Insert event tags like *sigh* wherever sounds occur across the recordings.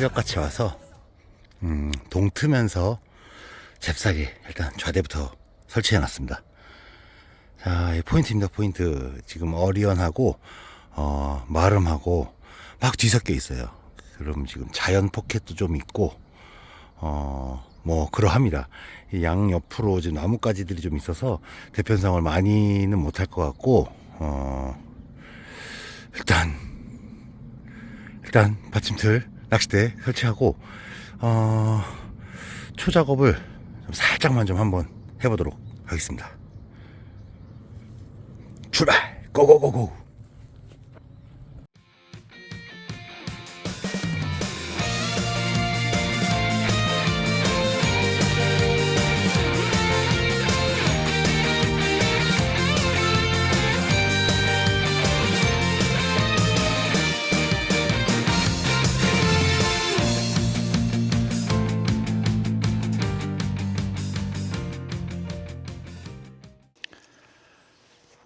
새벽같이 와서 음, 동트면서 잽싸게 일단 좌대부터 설치해 놨습니다. 자, 이 포인트입니다. 포인트. 지금 어리언하고 어, 마름하고 막 뒤섞여 있어요. 그럼 지금 자연 포켓도 좀 있고 어, 뭐 그러합니다. 이양 옆으로 지금 나뭇가지들이 좀 있어서 대편성을 많이는 못할 것 같고 어, 일단 일단 받침틀 낚싯대 설치하고 어, 초 작업을 좀 살짝만 좀 한번 해보도록 하겠습니다. 출발! 고고고고!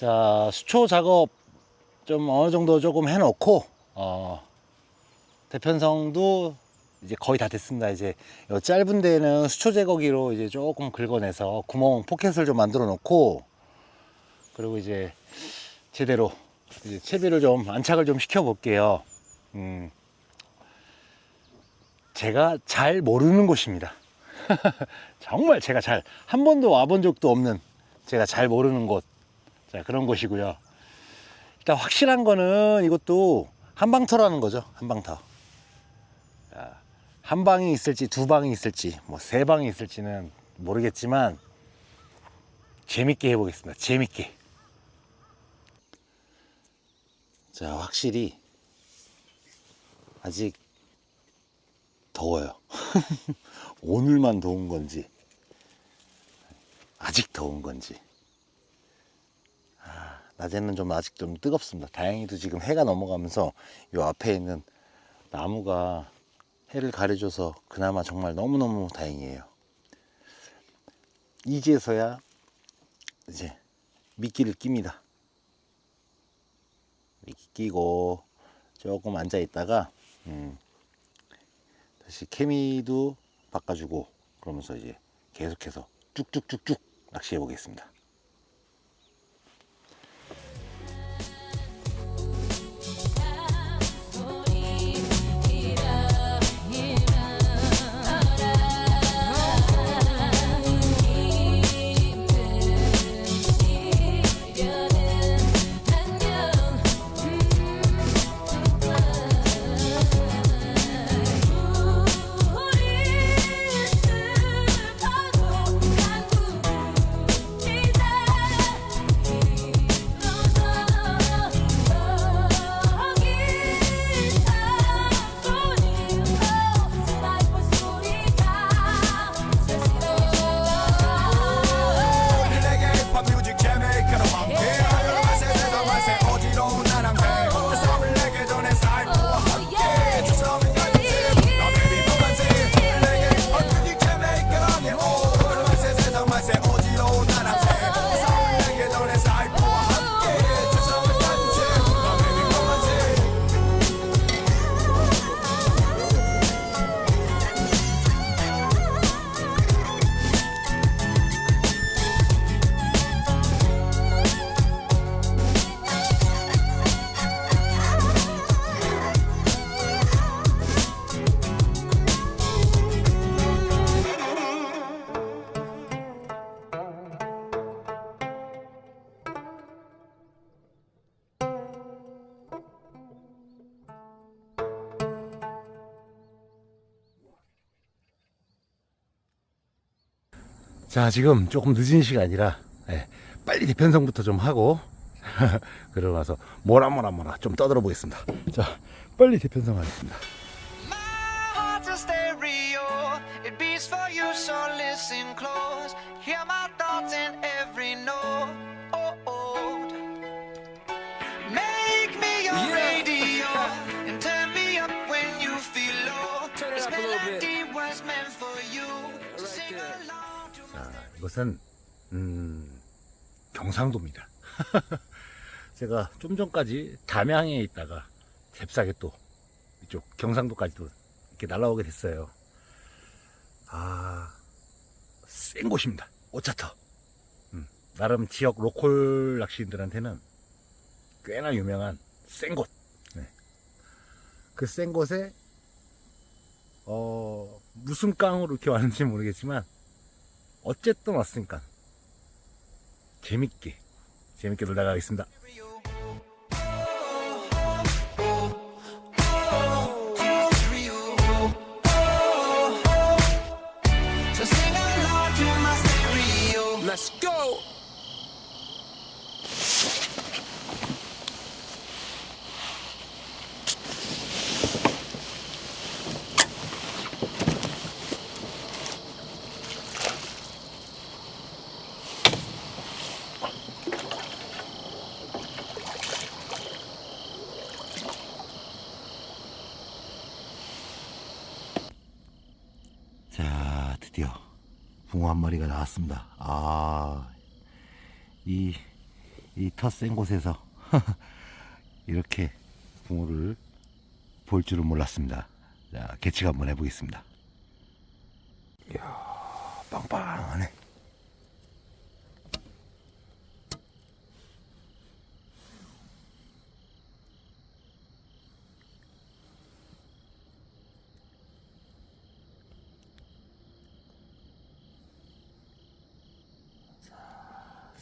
자, 수초 작업 좀 어느 정도 조금 해놓고, 어, 대편성도 이제 거의 다 됐습니다. 이제 요 짧은 데는 수초 제거기로 이제 조금 긁어내서 구멍 포켓을 좀 만들어 놓고, 그리고 이제 제대로 이제 채비를 좀 안착을 좀 시켜 볼게요. 음, 제가 잘 모르는 곳입니다. *laughs* 정말 제가 잘 한 번도 와본 적도 없는 제가 잘 모르는 곳. 자, 그런 곳이고요. 일단 확실한 거는 이것도 한방터라는 거죠. 한방터. 자, 한 방이 있을지 두 방이 있을지 뭐 세 방이 있을지는 모르겠지만 재밌게 해보겠습니다. 재밌게. 자, 확실히 아직 더워요. *laughs* 오늘만 더운 건지 아직 더운 건지 낮에는 좀 아직 좀 뜨겁습니다. 다행히도 지금 해가 넘어가면서 요 앞에 있는 나무가 해를 가려줘서 그나마 정말 너무너무 다행이에요. 이제서야 이제 미끼를 낍니다. 미끼 끼고 조금 앉아 있다가 음, 다시 케미도 바꿔주고 그러면서 이제 계속해서 쭉쭉쭉쭉 낚시해 보겠습니다. 자, 지금 조금 늦은 시간이라 예, 빨리 대편성부터 좀 하고 *laughs* 그러고 나서 뭐라 뭐라 뭐라 좀 떠들어 보겠습니다. 자, 빨리 대편성 하겠습니다. Heart's 것은 음, 경상도입니다. *laughs* 제가 좀 전까지 담양에 있다가 잽싸게 또 이쪽 경상도까지도 이렇게 날아오게 됐어요. 아, 센 곳입니다. 오차터. 음, 나름 지역 로컬 낚시인들한테는 꽤나 유명한 센 곳. 네. 그센 곳에 어, 무슨 깡으로 이렇게 왔는지 모르겠지만 어쨌든 왔으니까 재밌게 재밌게 놀다 가겠습니다. 드디어 붕어 한 마리가 나왔습니다. 아, 이, 이 텃센 곳에서 *laughs* 이렇게 붕어를 볼 줄은 몰랐습니다. 자, 개측 한번 해보겠습니다. 이야, 빵빵하네.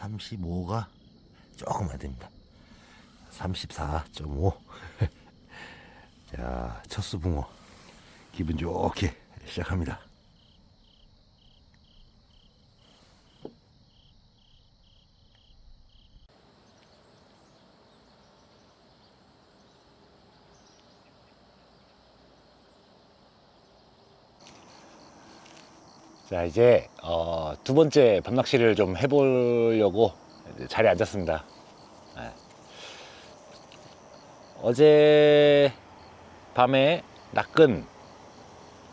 35가 조금 안 됩니다. 34.5. *laughs* 자, 첫수 붕어. 기분 좋게 시작합니다. 자 이제 어, 두 번째 밤낚시를 좀 해보려고 자리에 앉았습니다. 네. 어제 밤에 낚은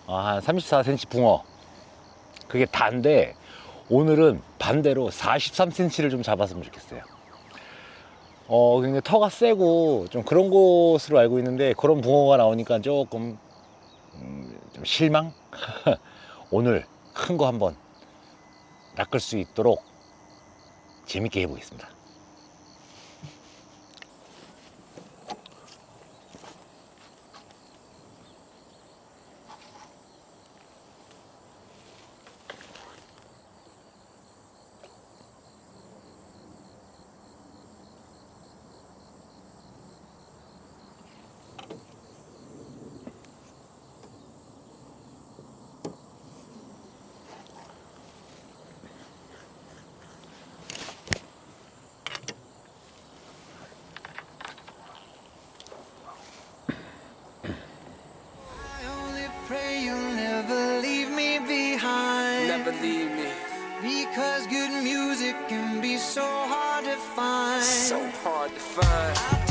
어, 한 34cm 붕어 그게 다인데 오늘은 반대로 43cm를 좀 잡았으면 좋겠어요. 어 근데 터가 세고 좀 그런 곳으로 알고 있는데 그런 붕어가 나오니까 조금 음, 좀 실망. *laughs* 오늘 큰 거 한번 낚을 수 있도록 재밌게 해보겠습니다. Leave me. Because good music can be so hard to find. So hard to find.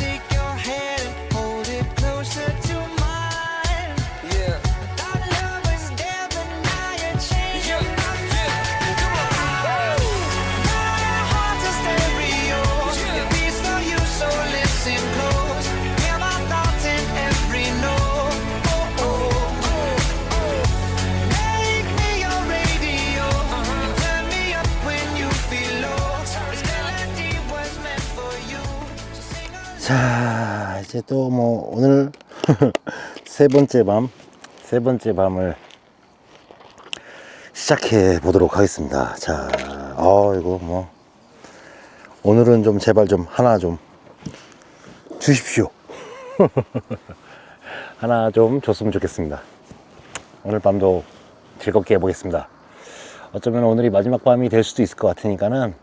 이제 또 뭐 오늘 *laughs* 세 번째 밤, 세 번째 밤을 시작해 보도록 하겠습니다. 자, 어 이거 뭐 오늘은 좀 제발 좀 하나 좀 주십시오. *laughs* 하나 좀 줬으면 좋겠습니다. 오늘 밤도 즐겁게 해보겠습니다. 어쩌면 오늘이 마지막 밤이 될 수도 있을 것 같으니까는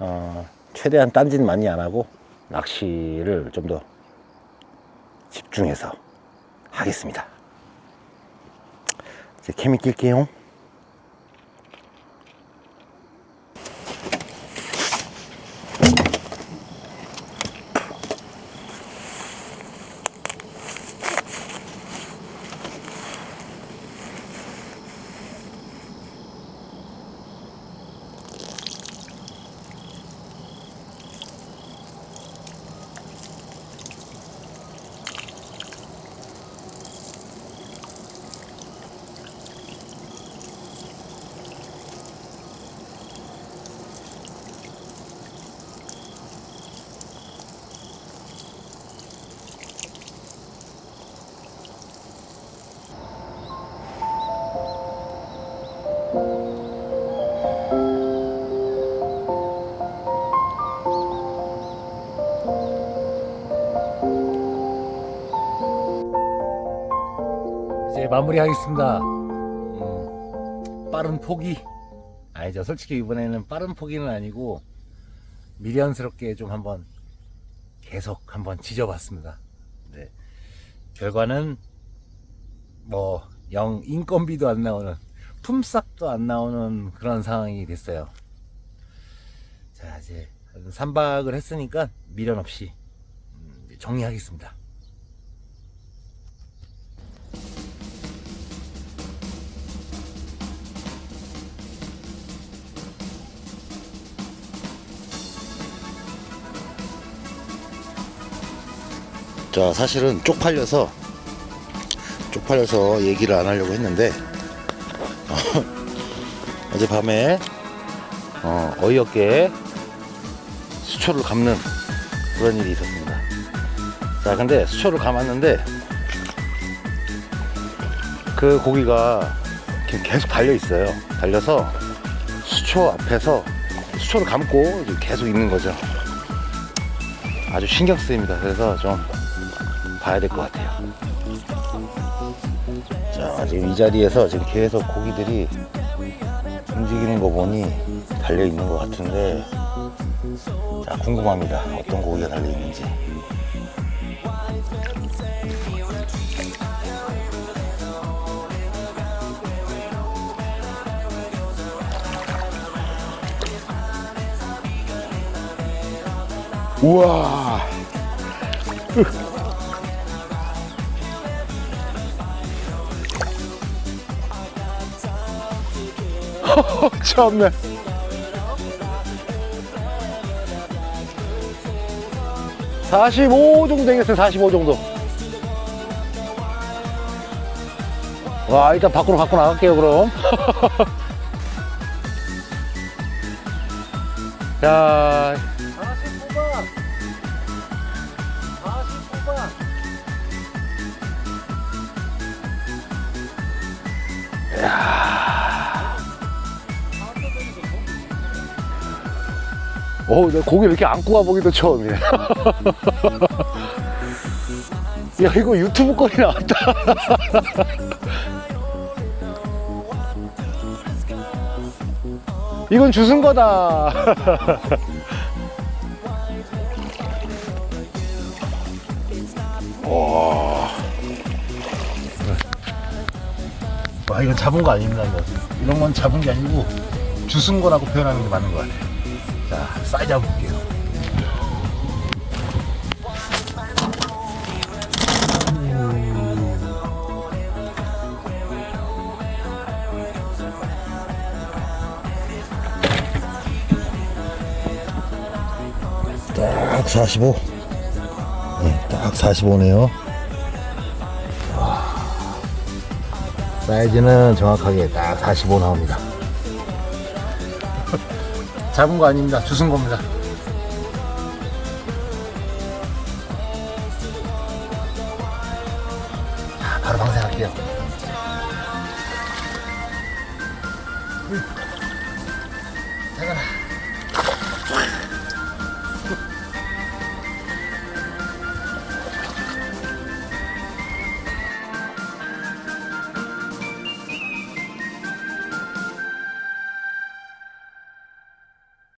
어, 최대한 딴짓 많이 안 하고 낚시를 좀더 집중해서 하겠습니다. 이제 케미 낄게요. 마무리하겠습니다. 음, 빠른 포기. 아니죠. 솔직히 이번에는 빠른 포기는 아니고 미련스럽게 좀 한번 계속 한번 지져봤습니다. 네. 결과는 뭐 영 인건비도 안 나오는 품삯도 안 나오는 그런 상황이 됐어요. 자 이제 3박을 했으니까 미련 없이 음, 정리하겠습니다. 자 사실은 쪽팔려서 쪽팔려서 얘기를 안 하려고 했는데 *laughs* 어제 밤에 어, 어이없게 수초를 감는 그런 일이 있었습니다. 자 근데 수초를 감았는데 그 고기가 계속 달려 있어요. 달려서 수초 앞에서 수초를 감고 계속 있는 거죠. 아주 신경 쓰입니다. 그래서 좀 봐야 될 것 같아요. 자, 지금 이 자리에서 지금 계속 고기들이 움직이는 거 보니 달려 있는 것 같은데, 자, 궁금합니다. 어떤 고기가 달려 있는지. 우와! *laughs* 참네. (45) 정도 되겠어요 (45) 정도 와 일단 밖으로 갖고 나갈게요 그럼 *laughs* 자 어, 내가 고기 이렇게 안고 가보기도 처음이야. *laughs* 야, 이거 유튜브 거리 나왔다. *laughs* 이건 주승 거다. *laughs* 와. 와, 이건 잡은 거 아닙니다. 이런 건 잡은 게 아니고 주승 거라고 표현하는 게 맞는 것 같아요. 자, 한번 볼게요. 딱 45. 네, 딱 45네요. 사이즈는 정확하게 딱 45 나옵니다. 잡은 거 아닙니다. 주신 겁니다. 아, 바로 방생할게요.